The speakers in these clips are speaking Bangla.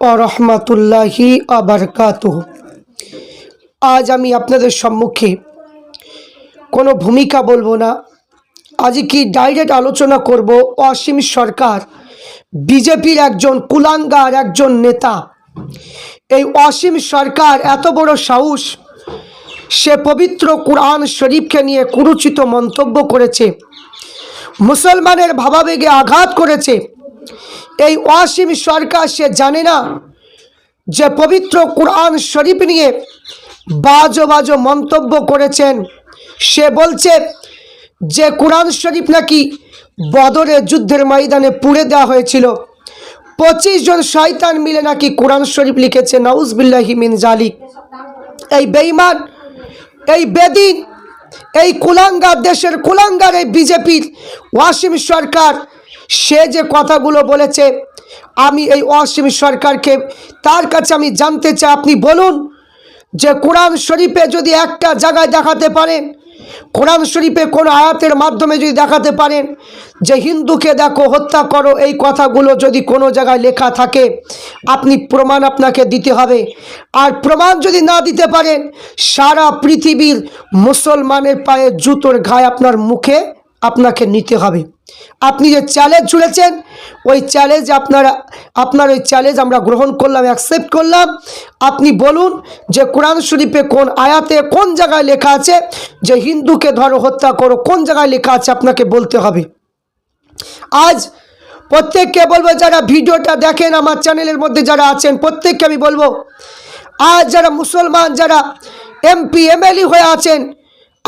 রহমতুল্লাহি আবরকাত আজ আমি আপনাদের সম্মুখে কোনো ভূমিকা বলব না। আজ কি ডাইরেক্ট আলোচনা করব অসীম সরকার, বিজেপির একজন কুলাঙ্গার একজন নেতা। এই অসীম সরকার এত বড় সাহস, সে পবিত্র কোরআন শরীফকে নিয়ে কুরুচিত মন্তব্য করেছে, মুসলমানের ভাবাবেগে আঘাত করেছে এই ওয়াসিম সরকার সে জানে না যে পবিত্র কোরআন শরীফ নিয়ে বাজো বাজো মন্তব্য করেছেন। সে বলছে যে কোরআন শরীফ নাকি বদরের যুদ্ধের ময়দানে পুড়ে দেওয়া হয়েছিল। পঁচিশ জন শয়তান মিলে নাকি কোরআন শরীফ লিখেছে। নাউজবিল্লাহি মিন জালিক। এই বেঈমান, এই বেদিন, এই কুলাঙ্গার, দেশের কুলাঙ্গার, এই বিজেপির ওয়াসিম সরকার সে যে কথাগুলো বলেছে, আমি এই অসীম সরকারকে, তার কাছে আমি জানতে চাই, আপনি বলুন যে কোরআন শরীফে যদি একটা জায়গায় দেখাতে পারেন, কোরআন শরীফে কোনো আয়াতের মাধ্যমে যদি দেখাতে পারেন যে হিন্দুকে দেখো, হত্যা করো, এই কথাগুলো যদি কোনো জায়গায় লেখা থাকে, আপনি প্রমাণ আপনাকে দিতে হবে। আর প্রমাণ যদি না দিতে পারেন, সারা পৃথিবীর মুসলমানের পায়ে জুতোর ঘায়ে আপনার মুখে আপনাকে নিতে হবে। আপনি যে চ্যালেঞ্জ ছুড়েছেন, ওই চ্যালেঞ্জ আপনারা, আপনার ওই চ্যালেঞ্জ আমরা গ্রহণ করলাম অ্যাকসেপ্ট করলাম। আপনি বলুন যে কোরআন শরীফে কোন আয়াতে কোন জায়গায় লেখা আছে, যে হিন্দুকে ধরো হত্যা করো, কোন জায়গায় লেখা আছে আপনাকে বলতে হবে। আজ প্রত্যেককে বলব, যারা ভিডিওটা দেখেন, আমার চ্যানেলের মধ্যে যারা আছেন, প্রত্যেককে আমি বলব, আজ যারা মুসলমান, যারা এমপি এমএলএ হয়ে আছেন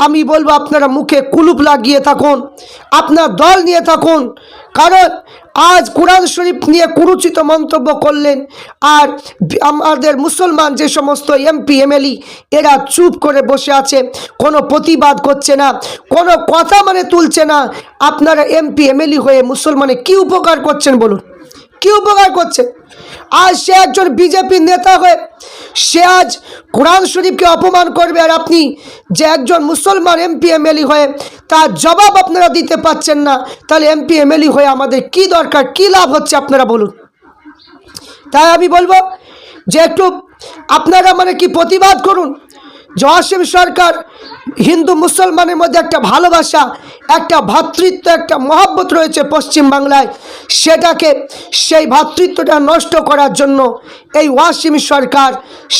আমি বলব আপনারা মুখে কুলুপ লাগিয়ে থাকুন, আপনার দল নিয়ে থাকুন, কারণ আজ কোরআন শরীফ নিয়ে কুরুচিত মন্তব্য করলেন আর আমাদের মুসলমান যে সমস্ত এমপি এমএলই এরা চুপ করে বসে আছে, কোনো প্রতিবাদ করছে না, কোনো কথা মানে তুলছে না। আপনারা এমপি এমএলই হয়ে মুসলমানে কি উপকার করছেন বলুন? কি উপকার করছে আজ সে একজন বিজেপি নেতা হয়ে সে আজ কোরআন শরীফকে অপমান করবে আর আপনি যে একজন মুসলমান এমপি এমএলই হয়ে তার জবাব আপনারা দিতে পাচ্ছেন না, তাহলে এমপি এমএলই হয়ে আমাদের কি দরকার, কি লাভ হচ্ছে আপনারা বলুন? তাই আমি বলব যে একটু আপনারা মানে কি প্রতিবাদ করুন? জওয়াসিম সরকার হিন্দু মুসলমানের মধ্যে একটা ভালোবাসা, একটা ভ্রাতৃত্ব একটা মহাব্বত রয়েছে পশ্চিমবাংলায়। সেটাকে, সেই ভ্রাতৃত্বটা নষ্ট করার জন্য এই ওয়াসিম সরকার,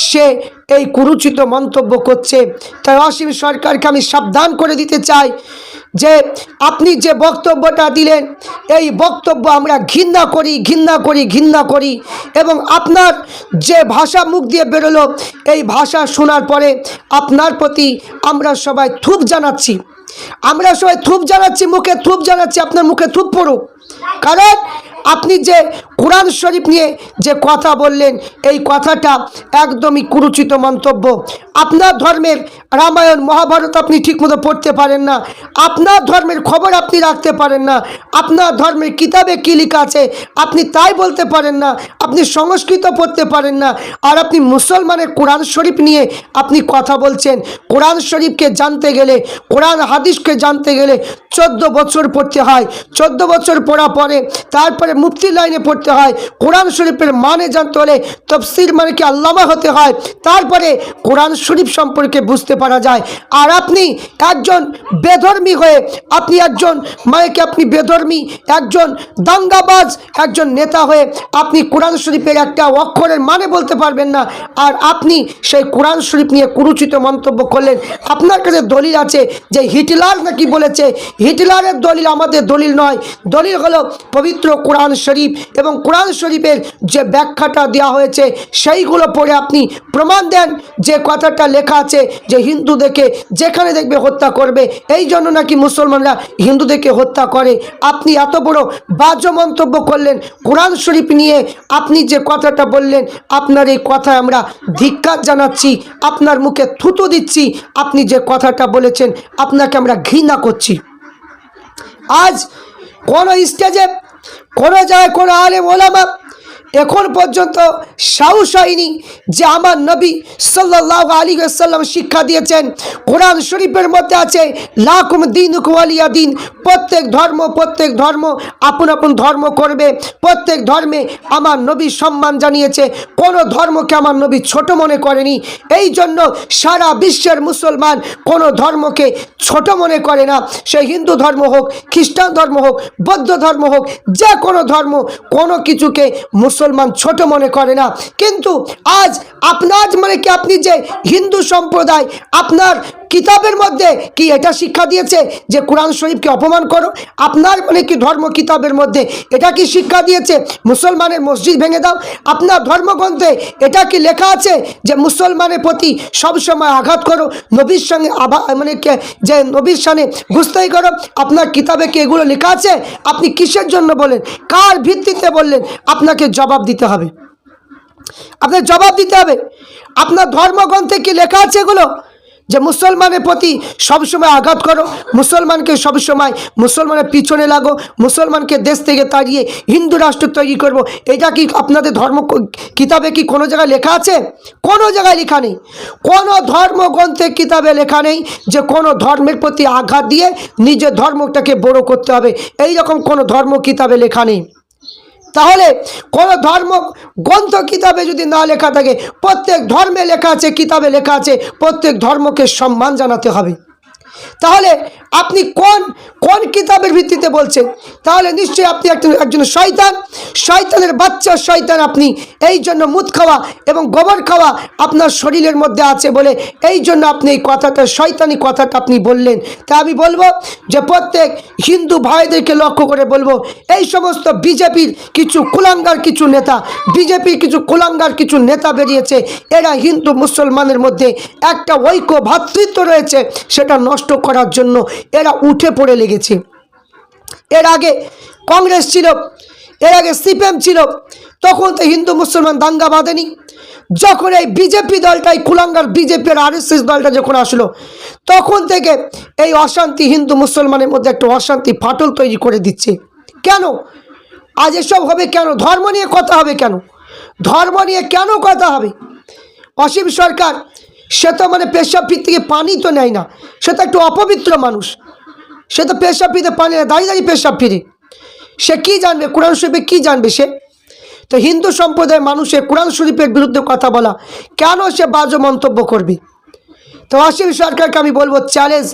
সে এই কুরুচিত মন্তব্য করছে। তাই ওয়াসিম সরকারকে আমি সাবধান করে দিতে চাই। যে আপনি যে বক্তব্যটা দিলেন, এই বক্তব্য আমরা ঘৃণা করি ঘৃণা করি ঘৃণা করি এবং আপনার যে ভাষা মুখ দিয়ে বেরোলো, এই ভাষা শোনার পরে আপনার প্রতি আমরা সবাই থুপ জানাচ্ছি। আমরা সবাই থুপ জানাচ্ছি, মুখে থুপ জানাচ্ছি, আপনার মুখে থুপ পড়ুক। কারণ আপনি যে কোরআন শরীফ নিয়ে যে কথা বললেন, এই কথাটা একদমই কুরুচিত মন্তব্য। আপনার ধর্মের রামায়ণ, মহাভারত আপনি ঠিকমতো পড়তে পারেন না। আপনার ধর্মের খবর আপনি রাখতে পারেন না। আপনার ধর্মের কিতাবে কী লেখা আছে, আপনি তাই বলতে পারেন না। আপনি সংস্কৃত পড়তে পারেন না। আর আপনি মুসলমানের কোরআন শরীফ নিয়ে আপনি কথা বলছেন। কোরআন শরীফকে জানতে গেলে, কোরআন হাদিসকে জানতে গেলে চোদ্দ বছর পড়তে হয়। চোদ্দ বছর পড়া পরে, তারপরে মুফতি লাইনে পড়তে হয়, কোরআন শরীফের মানে জানতে হলে তফসির মানে কি আল্লামা হতে হয়, তারপরে কোরআন শরীফ সম্পর্কে বুঝতে পারা যায়। আর আপনি একজন বেধর্মী হয়ে, আপনি একজন মানে কি আপনি বেধর্মী, একজন দাঙ্গাবাজ, একজন নেতা হয়ে আপনি কোরআন শরীফের একটা অক্ষরের মানে বলতে পারবেন না, আর আপনি সেই কোরআন শরীফ নিয়ে কুরুচিত মন্তব্য করলেন। আপনার কাছে দলিল আছে যে হিটলার নাকি বলেছে, হিটলারের দলিল আমাদের দলিল নয়, দলিল হলো পবিত্র কোরআন শরীফ এবং কোরআন শরীফের যে ব্যাখ্যাটা দেওয়া হয়েছে, সেইগুলো পড়ে আপনি প্রমাণ দেন যে কথাটা লেখা আছে যে হিন্দুদেরকে যেখানে দেখবে হত্যা করবে। এই জন্য নাকি মুসলমানরা হিন্দুদেরকে হত্যা করে। আপনি এত বড় বাহ্য মন্তব্য করলেন, কোরআন শরীফ নিয়ে আপনি যে কথাটা বললেন, আপনার এই কথায় আমরা ধিক্কার জানাচ্ছি, আপনার মুখে থুতো দিচ্ছি, আপনি যে কথাটা বলেছেন, আপনাকে আমরা ঘৃণা করছি। আজ কোনো স্টেজে কোনো জায়গায় কোনো আলে ওলামা এখন পর্যন্ত সাহস হয়নি যে আমার নবী সাল্লাহ আলী সাল্লাম শিক্ষা দিয়েছেন। কোরআন শরীফের মধ্যে আছে, লাকুম দিন কুয়ালিয়া দিন। প্রত্যেক ধর্ম প্রত্যেক ধর্ম আপন আপন ধর্ম করবে। প্রত্যেক ধর্মে আমার নবী সম্মান জানিয়েছে। কোনো ধর্মকে আমার নবী ছোট মনে করেনি। এই জন্য সারা বিশ্বের মুসলমান কোনো ধর্মকে ছোট মনে করে না। সে হিন্দু ধর্ম হোক, খ্রিস্টান ধর্ম হোক, বৌদ্ধ ধর্ম হোক, যে কোনো ধর্ম, কোনো কিছুকে মুসলমান ছোট মনে করে না। কিন্তু আজ আপনার মানে কি আপনি যে হিন্দু সম্প্রদায় আপনার কিতাবের মধ্যে কি এটা শিক্ষা দিয়েছে যে কোরআন শরীফকে অপমান করো? আপনার মানে কি ধর্ম কিতাবের মধ্যে এটা কি শিক্ষা দিয়েছে? মুসলমানের মসজিদ ভেঙে দাও। আপনার ধর্মগ্রন্থে এটা কি লেখা আছে যে মুসলমানের প্রতি সবসময় আঘাত করো? নবীর সঙ্গে আভা মানে যে নবীর সামনে গুস্তাই করো? আপনার কিতাবে কি এগুলো লেখা আছে? আপনি কিসের জন্য বলেন? কার ভিত্তিতে বললেন? আপনাকে জবাব দিতে হবে। আপনার জবাব দিতে হবে। আপনার ধর্মগ্রন্থে কি লেখা আছে এগুলো? যে মুসলমানের প্রতি সবসময় আঘাত করো, মুসলমানকে সবসময় মুসলমানের পিছনে লাগো, মুসলমানকে দেশ থেকে তাড়িয়ে হিন্দু রাষ্ট্র তৈরি করব। এটা কি আপনাদের ধর্ম কিতাবে কি কোনো জায়গায় লেখা আছে? কোনো জায়গায় লেখা নেই। কোনো ধর্মগ্রন্থে কিতাবে লেখা নেই যে কোনো ধর্মের প্রতি আঘাত দিয়ে নিজের ধর্মটাকে বড় করতে হবে। এই রকম কোনো ধর্ম কিতাবে লেখা নেই। তাহলে কোনো ধর্ম গ্রন্থ কিতাবে যদি না লেখা থাকে, প্রত্যেক ধর্মে লেখা আছে, কিতাবে লেখা আছে, প্রত্যেক ধর্মকে সম্মান জানাতে হবে। তাহলে আপনি কোন কোন কিতাবের ভিত্তিতে বলছেন? তাহলে নিশ্চয়ই আপনি একজন একজন শয়তান। শয়তানের বাচ্চা শয়তান আপনি। এই জন্য মুদ খাওয়া এবং গোবর খাওয়া আপনার শরীরের মধ্যে আছে বলে এই জন্য আপনি এই কথাটা, শয়তানি কথাটা আপনি বললেন। তা আমি বলব যে প্রত্যেক হিন্দু ভাইদেরকে লক্ষ্য করে বলব, এই সমস্ত বিজেপির কিছু কুলাঙ্গার কিছু নেতা, বিজেপির কিছু কুলাঙ্গার কিছু নেতা বেরিয়েছে। এরা হিন্দু মুসলমানের মধ্যে একটা ঐক্য ভাতৃত্ব রয়েছে, সেটা নষ্ট করার জন্য এরা উঠে পড়ে লেগেছে। এর আগে কংগ্রেস ছিল, এর আগে সিপিএম ছিল, তখন তো হিন্দু, মুসলমান দাঙ্গা বাঁধেনি। যখন এই বিজেপি দলটাই কুলাঙ্গার বিজেপির আর এস দলটা যখন আসলো, তখন থেকে এই অশান্তি হিন্দু, মুসলমানের মধ্যে একটা অশান্তি ফাটল তৈরি করে দিচ্ছে। কেন? আজ এসব হবে কেন? ধর্ম নিয়ে কথা হবে কেন? ধর্ম নিয়ে কেন কথা হবে? অসীম সরকার সে তো মানে পেশাব ফির থেকে পানি তো নেয় না। সে তো একটু অপবিত্র মানুষ। সে তো পেশাব পিতে পানি নেয় দাঁড়িয়ে দাঁড়িয়ে পেশাব ফিরে। সে কি জানবে? কোরআন শরীফে কি জানবে সে? তো হিন্দু সম্প্রদায়ের মানুষের কোরআন শরীফের বিরুদ্ধে কথা বলা, কেন সে বাজে মন্তব্য করবে? তো আসিফ সরকারকে আমি বলব চ্যালেঞ্জ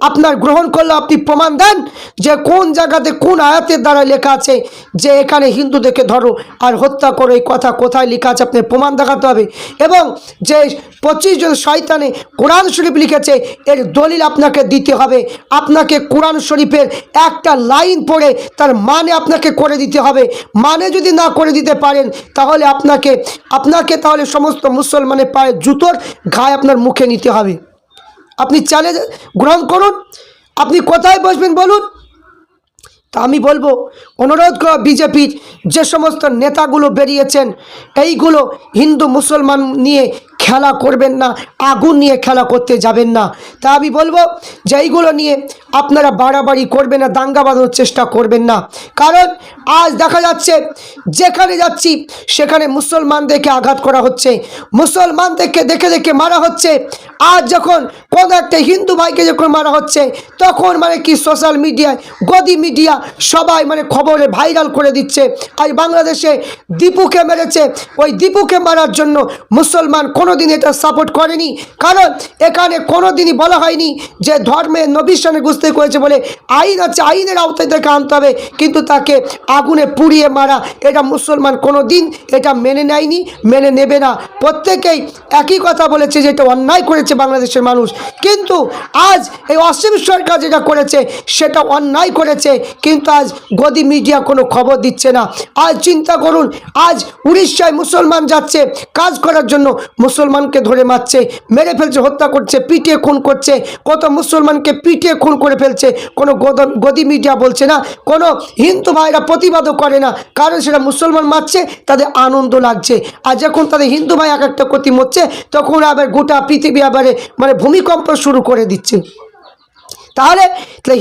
আপনার গ্রহণ করলে আপনি প্রমাণ দেন যে কোন জায়গাতে কোন আয়াতের দ্বারা লেখা আছে যে এখানে হিন্দুদেরকে ধরো আর হত্যা করো এই কথা কোথায় লেখা আছে আপনি প্রমাণ দেখাতে হবে। এবং যে পঁচিশ জন শয়তানে কোরআন শরীফ লিখেছে, এর দলিল আপনাকে দিতে হবে। আপনাকে কোরআন শরীফের একটা লাইন পড়ে তার মানে আপনাকে করে দিতে হবে। মানে যদি না করে দিতে পারেন, তাহলে আপনাকে আপনাকে তাহলে সমস্ত মুসলমানের পায়ে জুতোর ঘায়ে আপনার মুখে নিতে হবে। আপনি চ্যালেঞ্জ গ্রহণ করুন। আপনি কোথায় বসবেন বলুন। তা আমি বলব, অনুরোধ করা বিজেপির যে সমস্ত নেতাগুলো বেরিয়েছেন, এইগুলো হিন্দু মুসলমান নিয়ে খেলা করবেন না, আগুন নিয়ে খেলা করতে যাবেন না। তা আমি বলব যে এইগুলো নিয়ে আপনারা বাড়াবাড়ি করবেন না, দাঙ্গা বাঁধানোর চেষ্টা করবেন না। কারণ আজ দেখা যাচ্ছে, যেখানে যাচ্ছি, সেখানে মুসলমানদেরকে আঘাত করা হচ্ছে। মুসলমানদেরকে দেখে দেখে মারা হচ্ছে। আজ যখন কোনো একটা হিন্দু ভাইকে যখন মারা হচ্ছে, তখন মানে কি সোশ্যাল মিডিয়ায় গদি মিডিয়া সবাই মানে খবরে ভাইরাল করে দিচ্ছে। আজ বাংলাদেশে দীপুকে মেরেছে। ওই দীপুকে মারার জন্য মুসলমান কোনো দিন এটা সাপোর্ট করেনি। কারণ এখানে কোনো দিনই বলা হয়নি যে ধর্মে নবীর গুছতে করেছে বলে আইন আছে, আইনের আওতায় তাকে আনতে হবে। কিন্তু তাকে আগুনে পুড়িয়ে মারা, এটা মুসলমান কোনো দিন এটা মেনে নেয়নি, মেনে নেবে না। প্রত্যেকেই একই কথা বলেছে যে এটা অন্যায় করেছে বাংলাদেশের মানুষ। কিন্তু আজ এই অসীম সরকার যেটা করেছে, সেটা অন্যায় করেছে, কিন্তু আজ গদি মিডিয়া কোনো খবর দিচ্ছে না। আজ চিন্তা করুন, আজ উড়িষ্যায় মুসলমান যাচ্ছে, কাজ করার জন্য মুসলমানকে ধরে মারছে, মেরে ফেলছে, হত্যা করছে, পিটিয়ে খুন করছে, কত মুসলমানকে পিটিয়ে খুন করে ফেলছে, কোনো গদি মিডিয়া বলছে না, কোনো হিন্দু ভাইরা প্রতিবাদও করে না, কারণ সেটা মুসলমান মারছে, তাদের আনন্দ লাগছে। আর যখন তাদের হিন্দু ভাই এক একটা ক্ষতি মরছে, তখন আবার গোটা পৃথিবী আবার মানে ভূমিকম্প শুরু করে দিচ্ছে। তাহলে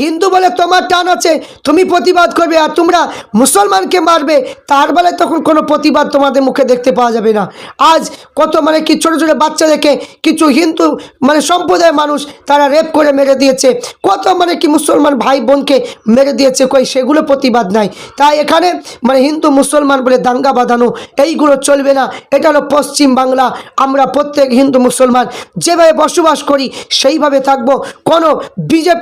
হিন্দু বলে তোমার টান আছে, তুমি প্রতিবাদ করবে আর তোমরা মুসলমানকে মারবে, তার বেলায় তখন কোনো প্রতিবাদ তোমাদের মুখে দেখতে পাওয়া যাবে না। আজ কত মানে কি ছোটো ছোটো বাচ্চাদেরকে কিছু হিন্দু মানে সম্প্রদায়ের মানুষ তারা রেপ করে মেরে দিয়েছে, কত মানে কি মুসলমান ভাই বোনকে মেরে দিয়েছে, কই সেগুলো প্রতিবাদ নাই। তাই এখানে মানে হিন্দু মুসলমান বলে দাঙ্গা বাঁধানো, এইগুলো চলবে না, এটা হলো পশ্চিম বাংলা। আমরা প্রত্যেক হিন্দু মুসলমান যেভাবে বসবাস করি, সেইভাবে থাকব। কোনো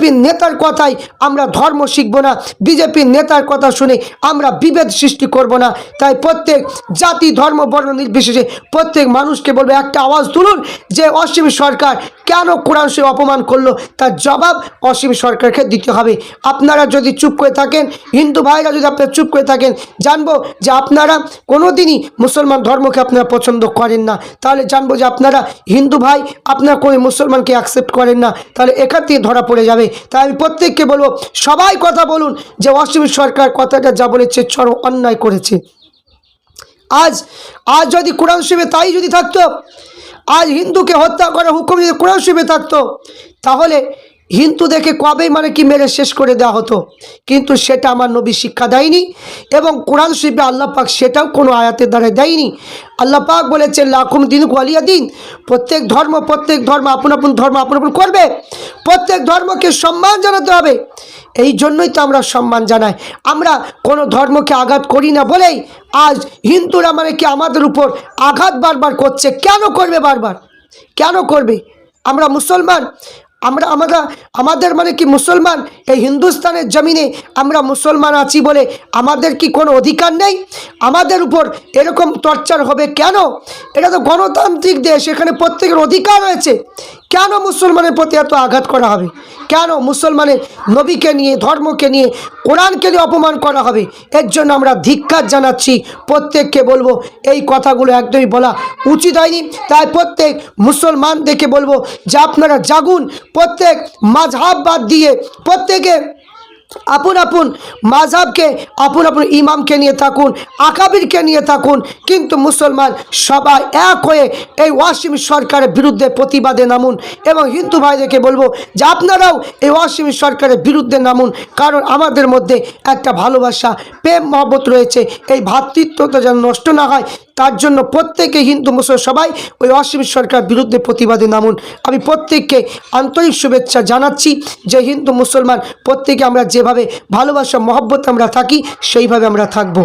বিজেপির নেতার কথাই আমরা ধর্ম শিখব না, বিজেপির নেতার কথা শুনে আমরা বিভেদ সৃষ্টি করব না। তাই প্রত্যেক জাতি, ধর্ম, বর্ণ নির্বিশেষে প্রত্যেক মানুষকে বলব, একটা আওয়াজ তুলুন যে অসীম সরকার কেন কোরআন শরীফ অপমান করল? তার জবাব অসীম সরকারকে দিতে হবে। আপনারা যদি চুপ করে থাকেন, হিন্দু ভাইরা যদি আপনারা চুপ করে থাকেন, জানব যে আপনারা কোনো দিনই মুসলমান ধর্মকে আপনারা পছন্দ করেন না। তাহলে জানব যে আপনারা হিন্দু ভাই, আপনারা কোনো মুসলমানকে অ্যাকসেপ্ট করেন না। তাহলে এখান থেকে ধরা পড়ে যাবে। তাই আমি প্রত্যেককে বলব, সবাই কথা বলুন যে অসীম সরকার কথাটা যা বলেছে চরম অন্যায় করেছে। আজ আজ যদি কোরআন শিবে তাই যদি থাকতো, আজ হিন্দুকে হত্যা করার হুকুম যদি কোরআন শিবে থাকতো, তাহলে হিন্দুদেরকে কবেই মানে কি মেরে শেষ করে দেওয়া হতো? কিন্তু সেটা আমার নবী শিক্ষা দেয়নি এবং কোরআন শিবে আল্লাহ পাক সেটাও কোনো আয়াতের দ্বারা দেয়নি। আল্লাহ পাক বলেছে লাখুম দিন কোয়ালিয়া দিন। প্রত্যেক ধর্ম প্রত্যেক ধর্ম আপন আপন ধর্ম আপন আপন করবে। প্রত্যেক ধর্মকে সম্মান জানাতে হবে। এই জন্যই তো আমরা সম্মান জানাই। আমরা কোনো ধর্মকে আঘাত করি না বলেই আজ হিন্দুরা মানে কি আমাদের উপর আঘাত বারবার করছে। কেন করবে বারবার? কেন করবে? আমরা মুসলমান আমরা আমরা আমাদের মানে কি মুসলমান? এই হিন্দুস্তানের জমিনে আমরা মুসলমান আছি বলে আমাদের কি কোনো অধিকার নেই? আমাদের উপর এরকম টর্চার হবে কেন? এটা তো গণতান্ত্রিক দেশ, এখানে প্রত্যেকের অধিকার রয়েছে। কেন মুসলমানের প্রতি এত আঘাত করা হবে? কেন মুসলমানের নবীকে নিয়ে, ধর্মকে নিয়ে, কোরআনকে নিয়ে অপমান করা হবে? এর জন্য আমরা ধিক্ষার জানাচ্ছি। প্রত্যেককে বলব, এই কথাগুলো একদমই বলা উচিত হয়নি। তাই প্রত্যেক মুসলমানদেরকে বলব যে আপনারা জাগুন, প্রত্যেক মাঝহাব বাদ দিয়ে প্রত্যেকে আপন আপন মাঝহাবকে আপন আপন ইমামকে নিয়ে থাকুন, আকাবিরকে নিয়ে থাকুন। কিন্তু মুসলমান সবাই এক হয়ে এই ওয়াসিম সরকারের বিরুদ্ধে প্রতিবাদে নামুন। এবং হিন্দু ভাইদেরকে বলব যে আপনারাও এই ওয়াসিম সরকারের বিরুদ্ধে নামুন। কারণ আমাদের মধ্যে একটা ভালোবাসা, প্রেম মহব্বত রয়েছে। এই ভ্রাতৃত্বটা যেন নষ্ট না হয় তার জন্য প্রত্যেকে হিন্দু, মুসলিম সবাই ওই অসীম সরকার বিরুদ্ধে প্রতিবাদে নামুন। আমি প্রত্যেককে আন্তরিক শুভেচ্ছা জানাচ্ছি যে হিন্দু, মুসলমান প্রত্যেকে আমরা যেভাবে ভালোবাসা, মহব্বত আমরা থাকি, সেইভাবে আমরা থাকব।